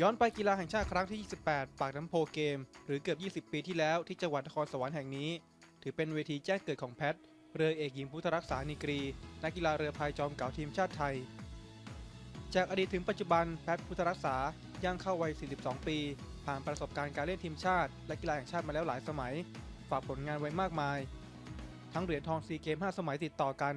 ย้อนไปกีฬาแห่งชาติครั้งที่ 28 ปากน้ำโพเกม หรือเกือบ 20 ปีที่แล้วที่จังหวัดนครสวรรค์แห่งนี้ ถือเป็นเวทีแจ้งเกิดของแพท เรือเอกหญิงพุทธรักษานีกรี นักกีฬาเรือพายจอมเก่าทีมชาติไทย จากอดีตถึงปัจจุบันแพทพุทธรักษาย่างเข้าวัย 42 ปี ผ่านประสบการณ์การเล่นทีมชาติ และกีฬาแห่งชาติมาแล้วหลายสมัย ฝากผลงานไว้มากมาย ทั้งเหรียญทองซีเกม 5 สมัยติดต่อกัน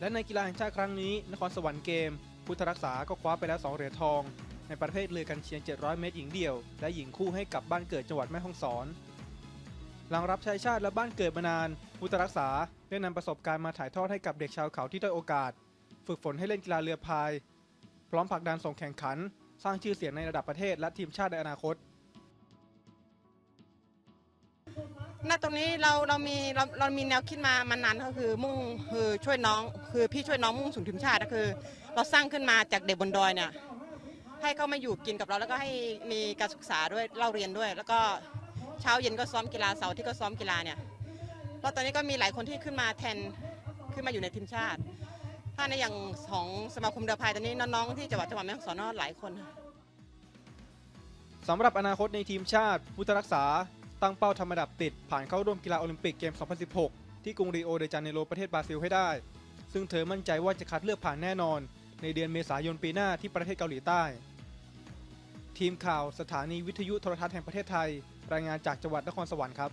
และในกีฬาแห่งชาติครั้งนี้ นครสวรรค์เกม พุทธรักษาก็คว้าไปแล้ว 2 เหรียญทอง ในประเภทเรือกันเชียง 700 เมตรหญิงเดี่ยว และหญิงคู่ให้กับบ้านเกิดจังหวัดแม่ฮ่องสอน หลังรับใช้ชาติและบ้านเกิดมานาน พุทธรักษาได้นำประสบการณ์มาถ่ายทอดให้กับเด็กชาวเขาที่ด้อยโอกาส ฝึกฝนให้เล่นกีฬาเรือพาย พร้อมผลักดันส่งแข่งขัน สร้างชื่อเสียงในระดับประเทศและทีมชาติในอนาคต ณตรงนี้เราเรามีเราเรามีแนวคิดมามานานก็คือมุ่งคือช่วยน้อง คือพี่ช่วยน้องมุ่งสู่ทีมชาติก็คือ เราสร้างขึ้นมาจากเด็กบนดอยเนี่ยให้เขามาอยู่กินกับเราแล้วก็ให้มีการศึกษาด้วยเล่าเรียนด้วย แล้วก็เช้าเย็นก็ซ้อมกีฬาเสาร์ที่ก็ซ้อมกีฬาเนี่ยแล้วตอนนี้ก็มีหลายคนที่ขึ้นมาแทนขึ้นมาอยู่ในทีมชาติ ถ้าในอย่างของสมาคมเรือพายตอนนี้น้องๆที่จังหวัดจังหวัดแม่ฮ่องสอนหลายคนสำหรับอนาคตในทีมชาติ พุทธรักษา ตั้งเป้าทำระดับติด ผ่านเข้าร่วมกีฬาโอลิมปิกเกม 2016 ที่กรุงริโอเดจาเนโรประเทศบราซิลให้ได้ ซึ่งเธอมั่นใจว่าจะคัดเลือกผ่านแน่นอน ในเดือนเมษายนปีหน้าที่ประเทศเกาหลีใต้ ทีมข่าวสถานีวิทยุโทรทัศน์แห่งประเทศไทย รายงานจากจังหวัดนครสวรรค์ครับ